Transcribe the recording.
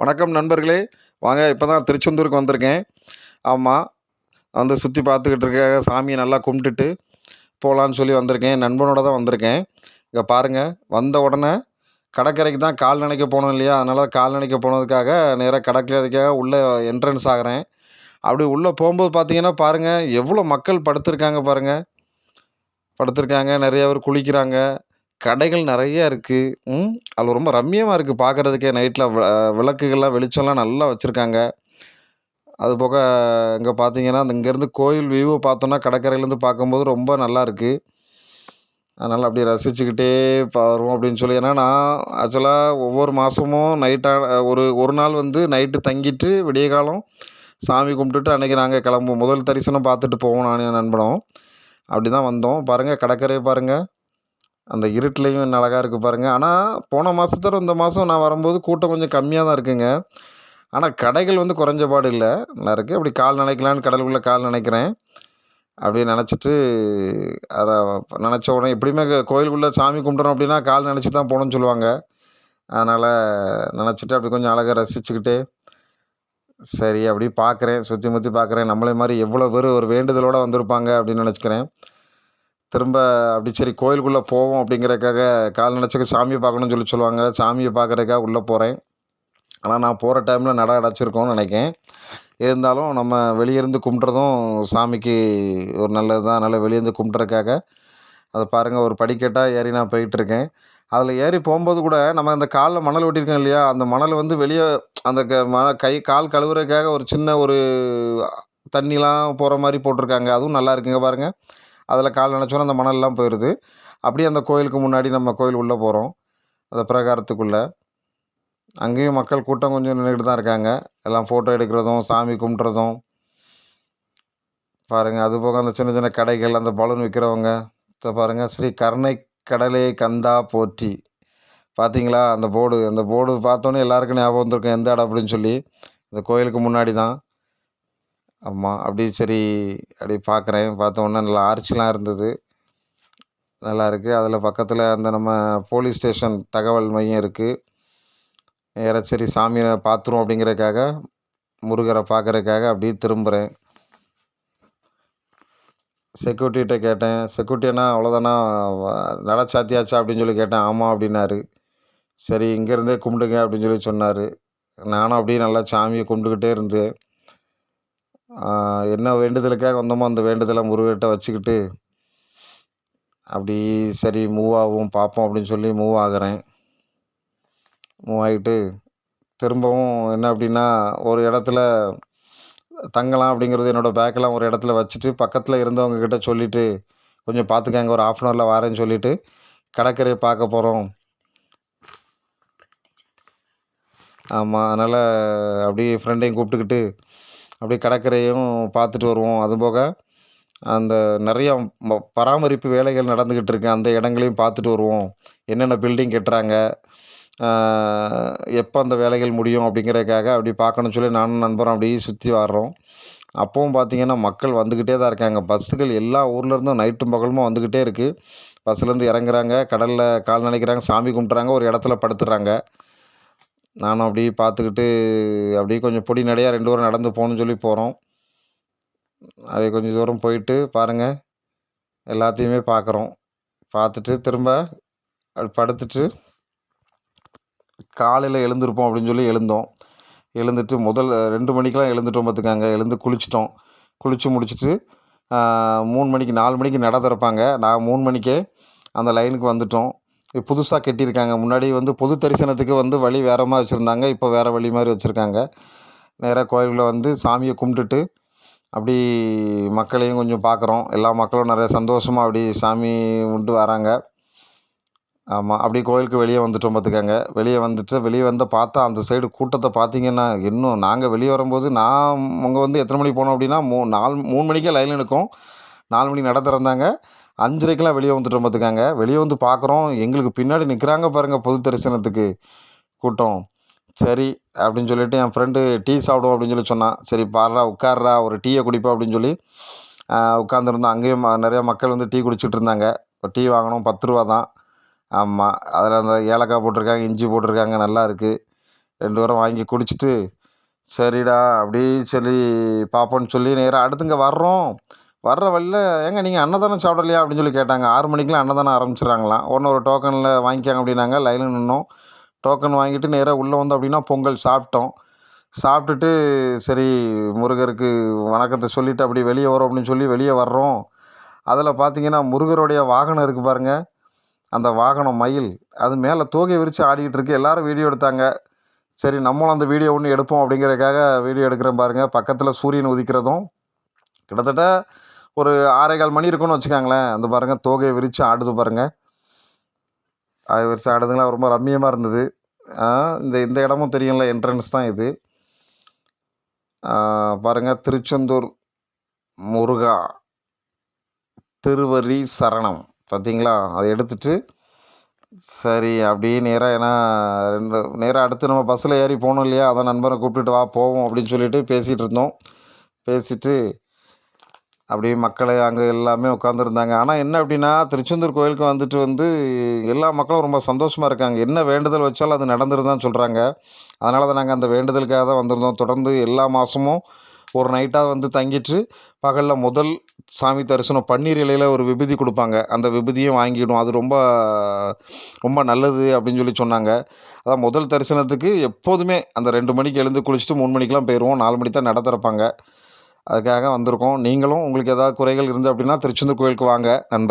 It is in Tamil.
வணக்கம் நண்பர்களே. வாங்க இப்போ தான் திருச்செந்தூருக்கு வந்திருக்கேன். ஆமாம் வந்து சுற்றி பார்த்துக்கிட்டு இருக்க சாமியை நல்லா கும்பிட்டுட்டு போகலான்னு சொல்லி வந்திருக்கேன். நண்பனோட தான் வந்திருக்கேன். இங்கே பாருங்கள் வந்த உடனே கடற்கரைக்கு தான் கால் நினைக்க போனோம் இல்லையா? அதனால் கால் நினைக்க போனதுக்காக நேராக கடற்கரைக்காக உள்ளே என்ட்ரன்ஸ் ஆகிறேன். அப்படி உள்ளே போகும்போது பார்த்தீங்கன்னா பாருங்கள் எவ்வளோ மக்கள் படுத்திருக்காங்க பாருங்கள் படுத்திருக்காங்க நிறைய பேர் குளிக்கிறாங்க. கடைகள் நிறைய இருக்குது ம் அதில் ரொம்ப ரம்மியமாக இருக்குது பார்க்குறதுக்கே நைட்டில் விளக்குகள்லாம் வெளிச்சம்லாம் நல்லா வச்சுருக்காங்க. அது போக இங்கே பார்த்தீங்கன்னா அந்த இங்கேருந்து கோயில் வியூவை பார்த்தோன்னா கடற்கரையிலேருந்து பார்க்கும்போது ரொம்ப நல்லா இருக்குது அதனால் அப்படியே ரசிச்சுக்கிட்டே வருவோம் அப்படின்னு சொல்லி. ஏன்னா நான் ஆக்சுவலாக ஒவ்வொரு மாதமும் நைட்டாக ஒரு ஒரு நாள் வந்து நைட்டு தங்கிட்டு விடிய காலம் சாமி கும்பிட்டுட்டு அன்றைக்கி நாங்கள் கிளம்புவோம். முதல் தரிசனம் பார்த்துட்டு போவோம் நானும் என் நண்பனும். அப்படி தான் வந்தோம். பாருங்கள் கடற்கரையை பாருங்கள் அந்த இருட்டுலேயும் அழகாக இருக்குது பாருங்கள் ஆனால் போன மாதத்தோட இந்த மாதம் நான் வரும்போது கூட்டம் கொஞ்சம் கம்மியாக தான் இருக்குங்க. ஆனால் கடைகள் வந்து குறைஞ்சபாடு இல்லை. நல்லா இருக்குது அப்படி கால் நனைக்கலான்னு கடலுக்குள்ளே கால் நினைக்கிறேன். அப்படியே நினச்சிட்டு அதை நினச்ச உடனே எப்படியுமே கோயிலுக்குள்ளே சாமி கும்பிட்றோம் அப்படின்னா கால் நினச்சி தான் போகணும்னு சொல்லுவாங்க. அதனால் நினச்சிட்டு அப்படி கொஞ்சம் அழகாக ரசிச்சுக்கிட்டு சரி அப்படி பார்க்குறேன் சுற்றி முற்றி பார்க்குறேன் நம்மளே மாதிரி எவ்வளோ பேர் ஒரு வேண்டுதலோடு வந்திருப்பாங்க அப்படின்னு நினச்சிக்கிறேன். திரும்ப அப்படி சரி கோயிலுக்குள்ளே போவோம் அப்படிங்கிறதுக்காக கால் நினச்சிக்க சாமியை பார்க்கணும்னு சொல்லி சொல்லுவாங்க. சாமியை பார்க்குறதுக்காக உள்ளே போகிறேன் ஆனால் நான் போகிற டைமில் நட அடைச்சிருக்கோன்னு நினைக்கேன் இருந்தாலும் நம்ம வெளியிருந்து கும்பிட்றதும் சாமிக்கு ஒரு நல்லது தான். அதனால் வெளியேருந்து கும்பிட்றதுக்காக அதை பாருங்கள் ஒரு படிக்கட்டாக ஏறி நான் போயிட்டுருக்கேன் அதில் ஏறி போகும்போது கூட நம்ம அந்த காலில் மணல் ஒட்டியிருக்கோம் இல்லையா? அந்த மணல் வந்து வெளியே அந்த க ம கை கால் கழுவுறதுக்காக ஒரு சின்ன ஒரு தண்ணிலாம் போகிற மாதிரி போட்டிருக்காங்க. அதுவும் நல்லா இருக்குங்க பாருங்கள் அதில் கால் நினச்சோன்னா அந்த மணல்லாம் போயிடுது. அப்படியே அந்த கோயிலுக்கு முன்னாடி நம்ம கோயில் உள்ளே போகிறோம். அந்த பிரகாரத்துக்குள்ளே. அங்கேயும் மக்கள் கூட்டம் கொஞ்சம் நின்றுக்கிட்டு தான் இருக்காங்க. எல்லாம் ஃபோட்டோ எடுக்கிறதும் சாமி கும்பிட்றதும். பாருங்கள் அது போக அந்த சின்ன சின்ன கடைகள் அந்த பலூன் விற்கிறவங்க. இதை பாருங்கள் ஸ்ரீ கருணை கடலே கந்தா போற்றி. பார்த்தீங்களா? அந்த போர்டு அந்த போர்டு பார்த்தோன்னே எல்லாருக்கும் ஞாபகம் வந்திருக்கும் எந்த இடம் அப்படின்னு சொல்லி. இந்த கோயிலுக்கு முன்னாடி தான். ஆமாம் அப்படியே சரி அப்படியே பார்க்குறேன் பார்த்தோன்னே நல்லா ஆர்ச்லாம் இருந்தது. நல்லா இருக்குது அதில் பக்கத்தில் அந்த நம்ம போலீஸ் ஸ்டேஷன் தகவல் மையம் இருக்குது நேராக சரி சாமியை பார்த்துருவோம் அப்படிங்கிறதுக்காக முருகரை பார்க்கறதுக்காக அப்படியே திரும்புகிறேன் செக்யூரிட்டிகிட்ட கேட்டேன். செக்யூரிட்டி அண்ணா அவ்வளோதானா நட சாத்தியாச்சா அப்படின்னு சொல்லி கேட்டேன். ஆமாம் அப்படின்னாரு. சரி இங்கேருந்தே கும்பிடுங்க அப்படின்னு சொல்லி சொன்னார். நானும் அப்படியே நல்லா சாமியை கும்பிட்டுக்கிட்டே இருந்தேன். என்ன வேண்டுதலுக்காக வந்தோமோ அந்த வேண்டுதலை முருகர்கிட்ட வச்சுக்கிட்டு அப்படி சரி மூவ் ஆகும் பார்ப்போம் அப்படின்னு சொல்லி மூவ் ஆகுறேன். மூவ் ஆகிட்டு திரும்பவும் என்ன அப்படின்னா ஒரு இடத்துல தங்கலாம் அப்படிங்கிறது என்னோடய பேக்கெல்லாம் ஒரு இடத்துல வச்சுட்டு பக்கத்தில் இருந்தவங்கக்கிட்ட சொல்லிவிட்டு கொஞ்சம் பார்த்துக்கங்க ஒரு ஆஃப் அன் ஹவரில் வரேன்னு சொல்லிவிட்டு கடற்கரையை பார்க்க போகிறோம் ஆமாம் அதனால் அப்படியே ஃப்ரெண்டையும் கூப்பிட்டுக்கிட்டு அப்படியே கடற்கரையும் பார்த்துட்டு வருவோம். அதுபோக அந்த நிறையா பராமரிப்பு வேலைகள் நடந்துக்கிட்டு இருக்கு. அந்த இடங்களையும் பார்த்துட்டு வருவோம். என்னென்ன பில்டிங் கட்டுறாங்க? எப்போ அந்த வேலைகள் முடியும் அப்படிங்கிறதுக்காக அப்படி பார்க்கணும்னு சொல்லி நானும் நண்பரும் அப்படியே சுற்றி வர்றோம். அப்பவும் பார்த்திங்கன்னா மக்கள் வந்துக்கிட்டே தான் இருக்காங்க. பஸ்ஸுகள் எல்லா ஊர்லேருந்தும் நைட்டும் பகலுமா வந்துக்கிட்டே இருக்குது பஸ்ஸுலேருந்து இறங்குறாங்க. கடலில் கால் நினைக்கிறாங்க. சாமி கும்பிட்றாங்க ஒரு இடத்துல படுத்துடுறாங்க நானும் அப்படியே பார்த்துக்கிட்டு அப்படியே கொஞ்சம் பொடி நடையாக ரெண்டு பேரும் நடந்து போகணும்னு சொல்லி போகிறோம் அப்படியே கொஞ்சம் தூரம் போயிட்டு பாருங்கள் எல்லாத்தையுமே பார்க்குறோம் பார்த்துட்டு திரும்ப அப்படி படுத்துட்டு காலையில் எழுந்திருப்போம் அப்படின்னு சொல்லி எழுந்தோம். எழுந்துட்டு முதல் ரெண்டு மணிக்கெலாம் எழுந்துட்டோம் பார்த்துக்காங்க எழுந்து குளிச்சிட்டோம். குளித்து முடிச்சுட்டு மூணு மணிக்கு நாலு மணிக்கு நட திறப்பாங்க. நான் மூணு மணிக்கே அந்த லைனுக்கு வந்துட்டோம். புதுசாக கட்டியிருக்காங்க. முன்னாடி வந்து பொது தரிசனத்துக்கு வந்து வழி வேற மாதிரி வச்சுருந்தாங்க. இப்போ வேறு வழி மாதிரி வச்சுருக்காங்க. நேராக கோயிலில் வந்து சாமியை கும்பிட்டுட்டு அப்படி மக்களையும் கொஞ்சம் பார்க்குறோம். எல்லா மக்களும் நிறைய சந்தோஷமாக அப்படி சாமி கும்பிட்டு வராங்க. ஆமாம் அப்படி கோயிலுக்கு வெளியே வந்துட்டோம் பார்த்துக்கங்க. வெளியே வந்துட்டு வெளியே வந்து பார்த்தா அந்த சைடு கூட்டத்தை பார்த்தீங்கன்னா இன்னும் நாங்கள் வெளியே வரும்போது நான் அங்கே வந்து எத்தனை மணிக்கு போனோம் அப்படின்னா மூ நாலு மூணு மணிக்கே லைனில் நிற்கும். நாலு மணிக்கு நட திறந்தாங்க அஞ்சரைக்கெலாம் வெளியே வந்துட்டோம் பார்த்துக்கங்க வெளியே வந்து பார்க்குறோம் எங்களுக்கு பின்னாடி நிற்கிறாங்க பாருங்கள் பொது தரிசனத்துக்கு. கூட்டம். சரி அப்படின்னு சொல்லிட்டு என் ஃப்ரெண்டு டீ சாப்பிடுவோம் அப்படின்னு சொல்லி சொன்னான். சரி பாடுறா உட்கார்றா ஒரு டீயை குடிப்பா அப்படின்னு சொல்லி உட்காந்துருந்தோம் அங்கேயும் ம- மக்கள் வந்து டீ குடிச்சிட்டு இருந்தாங்க. இப்போ டீ வாங்கினோம் பத்து ரூபா தான். ஆமாம் அதில் அந்த ஏலக்காய் போட்டிருக்காங்க இஞ்சி போட்டிருக்காங்க நல்லா இருக்குது ரெண்டு பேரும் வாங்கி குடிச்சிட்டு சரிடா அப்படி சொல்லி பார்ப்போன்னு சொல்லி நேராக அடுத்துங்க வர்றோம். வர்ற வழியில் ஏங்க நீங்கள் அன்னதானம் சாப்பிடலையா? அப்படின்னு சொல்லி கேட்டாங்க. ஆறு மணிக்கெலாம் அன்னதானம் ஆரம்பிச்சிடுறாங்களாம். ஒன்று ஒரு டோக்கனில் வாங்கிக்காங்க அப்படின்னாங்க. லைனில் நின்னோம். டோக்கன் வாங்கிட்டு நேராக உள்ளே வந்தோம் அப்படின்னா பொங்கல் சாப்பிட்டோம். சாப்பிட்டுட்டு சரி முருகருக்கு வணக்கத்தை சொல்லிவிட்டு அப்படி வெளியே வரோம் அப்படின்னு சொல்லி வெளியே வர்றோம். அதில் பார்த்தீங்கன்னா முருகருடைய வாகனம் இருக்குது பாருங்கள் அந்த வாகனம் மயில். அது மேலே தோகை விரித்து ஆடிக்கிட்டு இருக்கு. எல்லாரும் வீடியோ எடுத்தாங்க. சரி நம்மளும் அந்த வீடியோ ஒன்று எடுப்போம் அப்படிங்கிறதுக்காக வீடியோ எடுக்கிறேன் பாருங்கள் பக்கத்தில் சூரியன் உதிக்கிறதும் கிட்டத்தட்ட ஒரு ஆறேகால் மணி இருக்கும்னு வச்சுக்கோங்களேன். அந்த பாருங்கள் தோகையை விரித்து ஆடுது பாருங்கள் அது விரித்து ஆடுதுங்களா? ரொம்ப ரம்மியமாக இருந்தது. இந்த இந்த இடமும் தெரியும்ல என்ட்ரன்ஸ் தான் இது. பாருங்கள் திருச்செந்தூர் முருகா திருவரி சரணம். பார்த்தீங்களா அதை எடுத்துட்டு சரி அப்படியே நேராக ஏன்னா ரெண்டு நேராக அடுத்து நம்ம பஸ்ஸில் ஏறி போகணும் இல்லையா? அதை நண்பரை கூப்பிட்டுட்டு வா போவோம் அப்படின்னு சொல்லிட்டு பேசிகிட்டு இருந்தோம். பேசிட்டு அப்படியே மக்கள் அங்கே எல்லாமே உட்காந்துருந்தாங்க ஆனால் என்ன அப்படின்னா திருச்செந்தூர் கோயிலுக்கு வந்துட்டு வந்து எல்லா மக்களும் ரொம்ப சந்தோஷமாக இருக்காங்க. என்ன வேண்டுதல் வச்சாலும் அது நடந்துருந்தான்னு சொல்கிறாங்க அதனால தான் நாங்கள் அந்த வேண்டுதலுக்காக தான் வந்திருந்தோம். தொடர்ந்து எல்லா மாதமும் ஒரு நைட்டாக வந்து தங்கிட்டு பகலில் முதல் சாமி தரிசனம் பன்னீர் இலையில் ஒரு விபூதி கொடுப்பாங்க. அந்த விபூதியும் வாங்கிடும் அது ரொம்ப ரொம்ப நல்லது அப்படின்னு சொல்லி சொன்னாங்க. அதான் முதல் தரிசனத்துக்கு எப்போதுமே அந்த ரெண்டு மணிக்கு எழுந்து குளிச்சுட்டு மூணு மணிக்கெலாம் போயிடுவோம் நாலு மணிக்கு தான் நட திறப்பாங்க. அதுக்காக வந்திருக்கோம். நீங்களும் உங்களுக்கு ஏதாவது குறைகள் இருந்தது அப்படின்னா திருச்செந்தூர் கோயிலுக்கு வாங்க நண்பர்